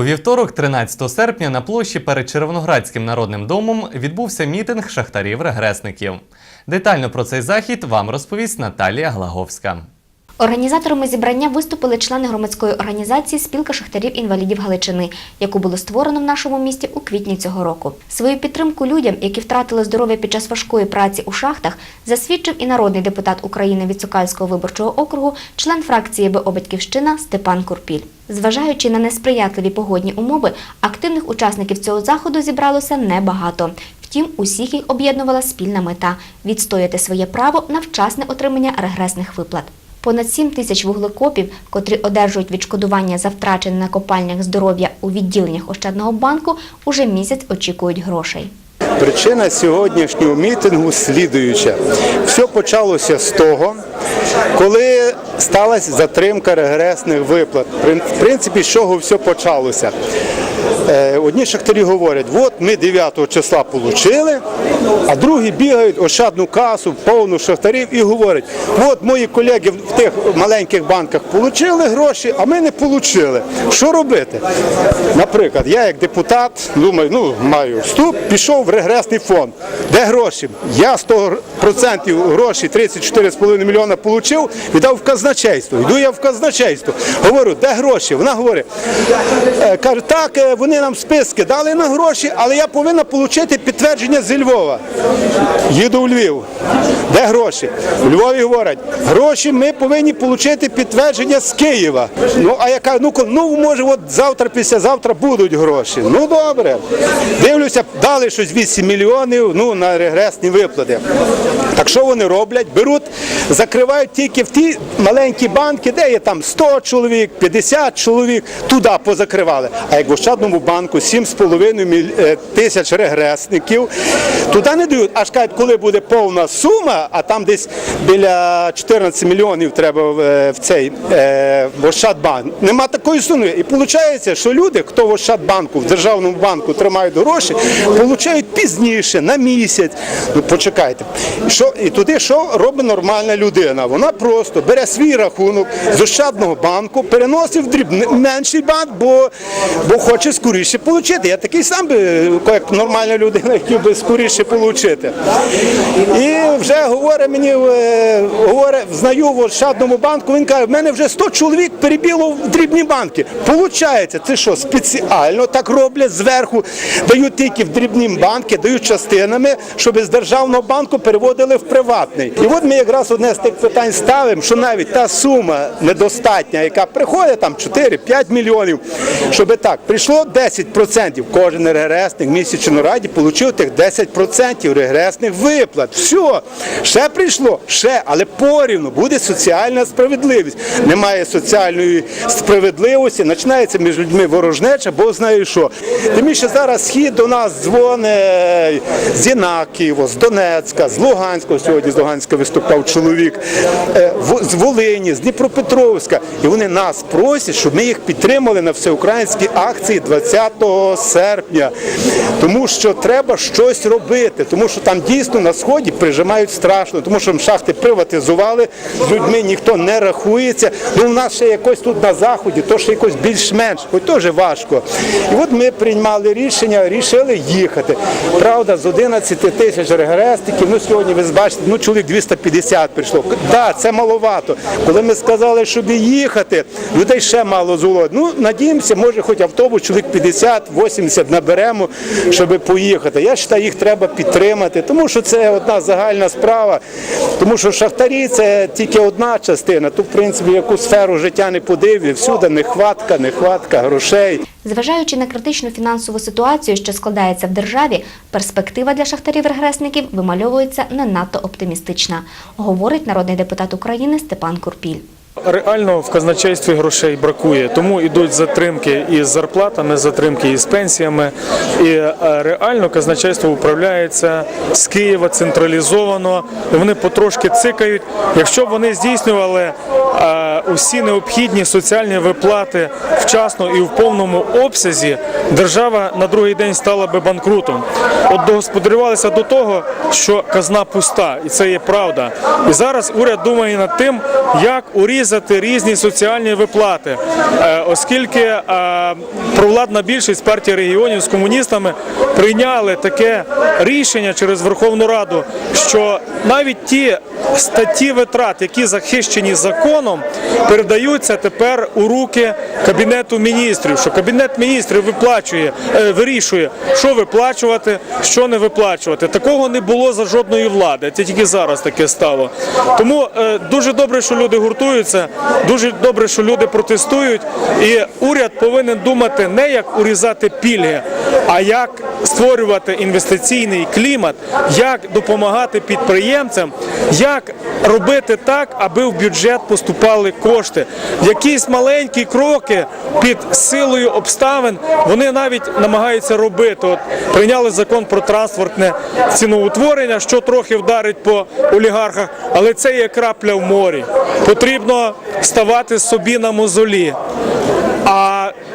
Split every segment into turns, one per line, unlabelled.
У вівторок, 13 серпня, на площі перед Червоноградським народним домом відбувся мітинг шахтарів-регресників. Детально про цей захід вам розповість Наталія Глаговська.
Організаторами зібрання виступили члени громадської організації Спілка шахтарів-інвалідів Галичини, яку було створено в нашому місті у квітні цього року. Свою підтримку людям, які втратили здоров'я під час важкої праці у шахтах, засвідчив і народний депутат України від Сокальського виборчого округу, член фракції БО Батьківщина Степан Курпіль. Зважаючи на несприятливі погодні умови, активних учасників цього заходу зібралося небагато. Втім, усіх їх об'єднувала спільна мета відстояти своє право на вчасне отримання регресних виплат. Понад 7 тисяч вуглекопів, котрі одержують відшкодування за втрачене на копальнях здоров'я у відділеннях Ощадного банку, уже місяць очікують грошей.
Причина сьогоднішнього мітингу слідуюча. Все почалося з того, коли сталася затримка регресних виплат. В принципі, з чого все почалося. Е, Одні шахтарі говорять, от ми 9 числа отримали, а другі бігають ощадну касу, повну шахтарів і говорять, от мої колеги в тих маленьких банках отримали гроші, а ми не отримали. Що робити? Наприклад, я як депутат, думаю, ну маю вступ, пішов в регресний фонд. Де гроші? Я 100% гроші, 34,5 мільйона отримав, віддав в казначейство. Йду я в казначейство. Говорю, де гроші? Вона говорить, е, каже, так, е, вони нам списки дали на гроші, але я повинна отримати підтвердження зі Львова. Їду у Львів. Де гроші? У Львові говорять, гроші ми повинні отримати підтвердження з Києва. Ну, а яка, ну, ну може, от завтра, післязавтра будуть гроші. Ну добре. Дивлюся, дали щось 8 мільйонів ну, на регресні виплати. Так що вони роблять? Беруть, закривають тільки в ті маленькі банки, де є там 100 чоловік, 50 чоловік, туди позакривали. А як в Ощадному банку 7,5 е, тисяч регресників, туди не дають. Аж кажуть, коли буде повна сума, а там десь біля 14 мільйонів треба в, е, цей е, в Ощадбанк. Нема такої суми. І виходить, що люди, хто в Ощадбанку, в державному банку тримають гроші, получають пізніше, на місяць. Ну почекайте. Що, і туди що робить нормальна людина? Вона просто бере свій рахунок з Ощадного банку, переносить в дрібний менший банк, бо, бо хоче скоріше отримати. Я такий сам би, як нормальна людина, хотів би скоріше отримати. І вже говорить мені, е, говорить, знаю в Ощадному банку, він каже, в мене вже 100 чоловік перебіло в дрібні банки. Получається, це що, спеціально так роблять зверху, дають тільки в дрібні банки, дають частинами, щоб з державного банку переводили в приватний. І от ми якраз одне з тих питань ставимо, що навіть та сума недостатня, яка приходить там 4-5 мільйонів, щоб так, прийшло 10%, кожен регресник в місячній раді отримав тих 10% регресних виплат. Все, ще прийшло, ще, але порівну буде соціальна справедливість. Немає соціальної справедливості, починається між людьми ворожнеча, бо знаю що. Тим більше зараз схід до нас дзвонить з Єнакієво, з Донецька, з Луганська. Сьогодні з Луганська виступав чоловік, е, з Волині, з Дніпропетровська. І вони нас просять, щоб ми їх підтримали на всеукраїнській акції 20 серпня. Тому що треба щось робити, тому що там дійсно на сході прижимають страшно, тому що шахти приватизували, з людьми ніхто не рахується. Ну, у нас ще якось тут на заході, то ще якось більш-менш, хоч теж важко. І от ми приймали рішення, рішили їхати. Правда, з 11 тисяч регресників, ну сьогодні ви бачите, ну чоловік 250 прийшло. Так, да, це маловато. Коли ми сказали, щоб їхати, людей ще мало зуло. Ну, надіємося, може, хоч автобус, чоловік 50-80 наберемо, щоб поїхати. Я вважаю, їх треба підтримати, тому що це одна загальна справа. Тому що шахтарі це тільки одна частина. Тут, в принципі, яку сферу життя не подиві, всюди нехватка, нехватка грошей.
Зважаючи на критичну фінансову ситуацію, що складається в державі, перспектива для шахтарів-регресників вимальовується не надто оптимістична, говорить народний депутат України Степан Курпіль.
Реально в казначействі грошей бракує, тому йдуть затримки із зарплатами, затримки із пенсіями. І е, реально казначейство управляється з Києва централізовано. Вони потрошки цикають. Якщо б вони здійснювали усі необхідні соціальні виплати вчасно і в повному обсязі, держава на другий день стала би банкрутом. От догосподарювалися до того, що казна пуста, і це є правда. І зараз уряд думає над тим, як урізати різні соціальні виплати, Е, оскільки е, провладна більшість партії регіонів з комуністами прийняли таке рішення через Верховну Раду, що навіть ті статті витрат, які захищені законом, передаються тепер у руки кабінету міністрів. Що кабінет міністрів виплачує, е, вирішує, що виплачувати, що не виплачувати. Такого не було за жодної влади. Це тільки зараз таке стало. Тому е, дуже добре, що люди гуртуються, дуже добре, що люди протестують. І уряд повинен думати не як урізати пільги, а як створювати інвестиційний клімат, як допомагати підприємцям, як робити так, аби в бюджет поступали кошти. Якісь маленькі кроки під силою обставин вони навіть намагаються робити. От прийняли закон про транспортне ціноутворення, що трохи вдарить по олігархах, але це є крапля в морі. Потрібно ставати собі на мозолі.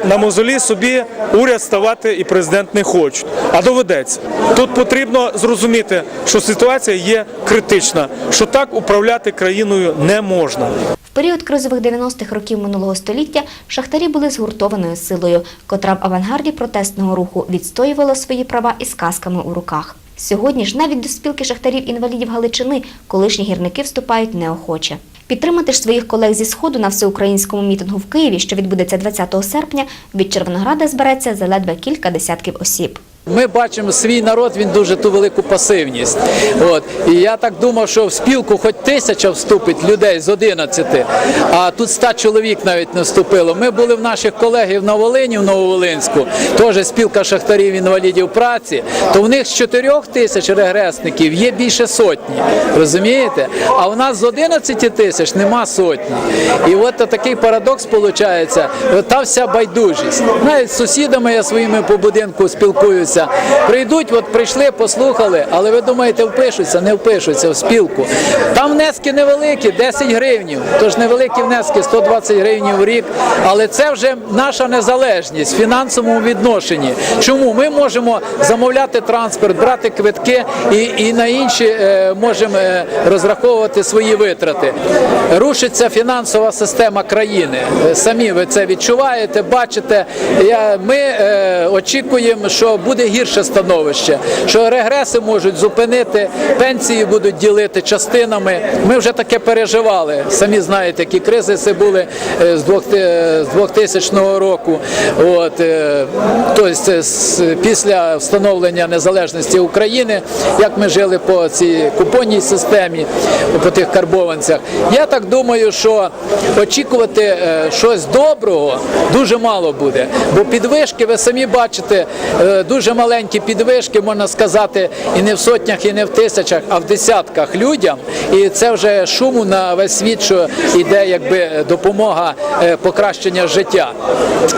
На мозолі собі уряд ставати і президент не хочуть. А доведеться. Тут потрібно зрозуміти, що ситуація є критична, що так управляти країною не можна.
В період кризових 90-х років минулого століття шахтарі були згуртованою силою, котра в авангарді протестного руху відстоювала свої права із касками у руках. Сьогодні ж навіть до спілки шахтарів-інвалідів Галичини колишні гірники вступають неохоче. Підтримати ж своїх колег зі сходу на всеукраїнському мітингу в Києві, що відбудеться 20 серпня, від Червонограда збереться за ледве кілька десятків осіб.
Ми бачимо свій народ, він дуже ту велику пасивність. От і я так думав, що в спілку хоч тисяча вступить людей з 11, а тут 100 чоловік навіть не вступило. Ми були в наших колегів на Волині, в Нововолинську, теж спілка шахтарів інвалідів праці. То в них з 4 тисяч регресників є більше сотні. Розумієте? А у нас з 11 тисяч нема сотні. І от такий парадокс виходить. Та вся байдужість. Навіть з сусідами я своїми по будинку спілкуюся. Прийдуть, от прийшли, послухали, але ви думаєте, впишуться, не впишуться в спілку. Там внески невеликі, 10 гривнів. Тож невеликі внески, 120 гривень в рік. Але це вже наша незалежність в фінансовому відношенні. Чому ми можемо замовляти транспорт, брати квитки і, і на інші е, можемо е, розраховувати свої витрати. Рушиться фінансова система країни. Е, Самі ви це відчуваєте, бачите. Я, ми е, очікуємо, що буде гірше становище, що регреси можуть зупинити, пенсії будуть ділити частинами. Ми вже таке переживали. Самі знаєте, які кризиси були е, з двох- е, з 2000 року. От, е, тобто після встановлення незалежності України, як ми жили по цій купонній системі, по тих карбованцях. Я так думаю, що очікувати щось доброго дуже мало буде. Бо підвишки, ви самі бачите, дуже маленькі підвишки, можна сказати, і не в сотнях, і не в тисячах, а в десятках людям. І це вже шуму на весь світ, що йде якби допомога е, покращення життя.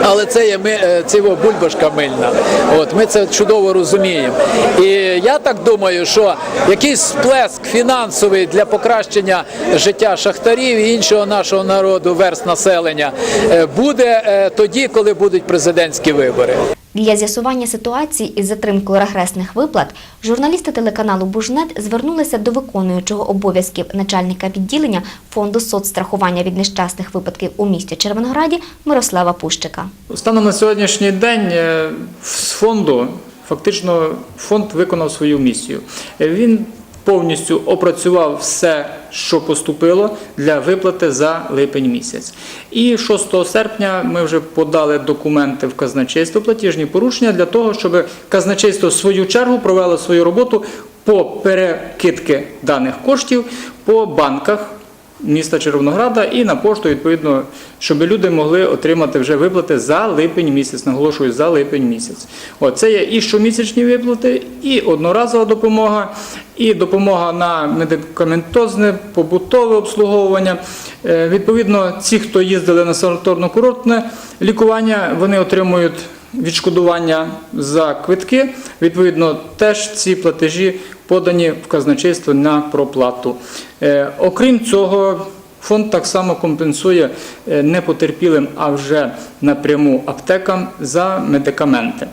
Але це є ми, е, його бульбашка мильна. От ми це чудово розуміємо. І я так думаю, що якийсь сплеск фінансовий для покращення життя шахтарів і іншого нашого народу, верст населення, е, буде тоді, коли будуть президентські вибори.
Для з'ясування ситуації із затримкою регресних виплат журналісти телеканалу Бужнет звернулися до виконуючого обов'язків начальника відділення фонду соцстрахування від нещасних випадків у місті Червонограді Мирослава Пущика.
Станом на сьогоднішній день е, з фонду фактично фонд виконав свою місію. Е, Він повністю опрацював все, що поступило для виплати за липень місяць. І 6 серпня ми вже подали документи в казначейство, платіжні порушення для того, щоб казначейство в свою чергу провело свою роботу по перекидки даних коштів по банках міста Червонограда і на пошту, відповідно, щоб люди могли отримати вже виплати за липень місяць. Наголошую, за липень місяць. От, це є і щомісячні виплати, і одноразова допомога, і допомога на медикаментозне, побутове обслуговування. Е, Відповідно, ці, хто їздили на санаторно-курортне лікування, вони отримують відшкодування за квитки. Відповідно, теж ці платежі подані в казначейство на проплату. Е, Окрім цього, Фонд так само компенсує е, не потерпілим, а вже напряму аптекам за медикаменти.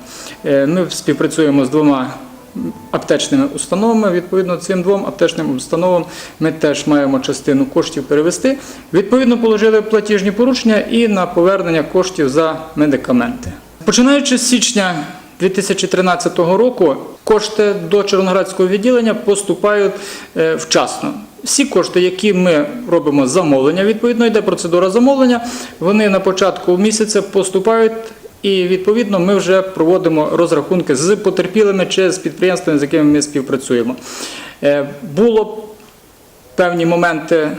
Е, Ми співпрацюємо з двома аптечними установами. Відповідно, цим двом аптечним установам ми теж маємо частину коштів перевести. Відповідно, положили платіжні поручення і на повернення коштів за медикаменти. Починаючи з січня 2013 року, кошти до Червоноградського відділення поступають е, вчасно. Всі кошти, які ми робимо замовлення, відповідно йде процедура замовлення, вони на початку місяця поступають і відповідно ми вже проводимо розрахунки з потерпілими чи з підприємствами, з якими ми співпрацюємо. Е, Було певні моменти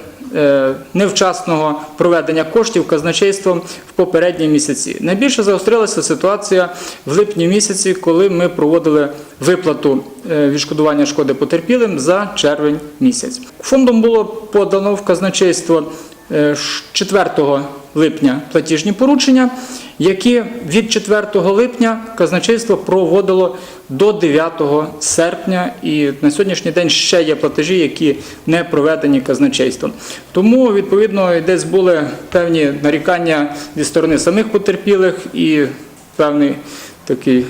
невчасного проведення коштів казначейством в попередні місяці. Найбільше загострилася ситуація в липні місяці, коли ми проводили виплату е, відшкодування шкоди потерпілим за червень місяць. Фондом було подано в казначейство е, 4 липня платіжні поручення, які від 4 липня казначейство проводило до 9 серпня, і на сьогоднішній день ще є платежі, які не проведені казначейством. Тому, відповідно, десь були певні нарікання зі сторони самих потерпілих і певний такий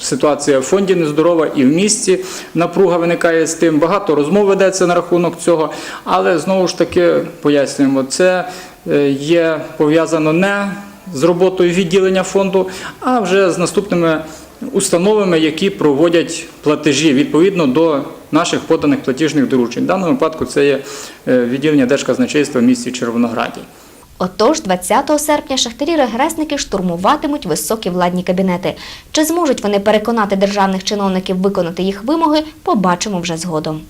ситуація в фонді нездорова і в місті напруга виникає з тим. Багато розмов ведеться на рахунок цього, але знову ж таки пояснюємо, це є пов'язано не з роботою відділення фонду, а вже з наступними установами, які проводять платежі відповідно до наших поданих платіжних доручень. В даному випадку це є е, відділення Держказначейства в місті Червонограді.
Отож, 20 серпня шахтарі-регресники штурмуватимуть високі владні кабінети. Чи зможуть вони переконати державних чиновників виконати їх вимоги, побачимо вже згодом.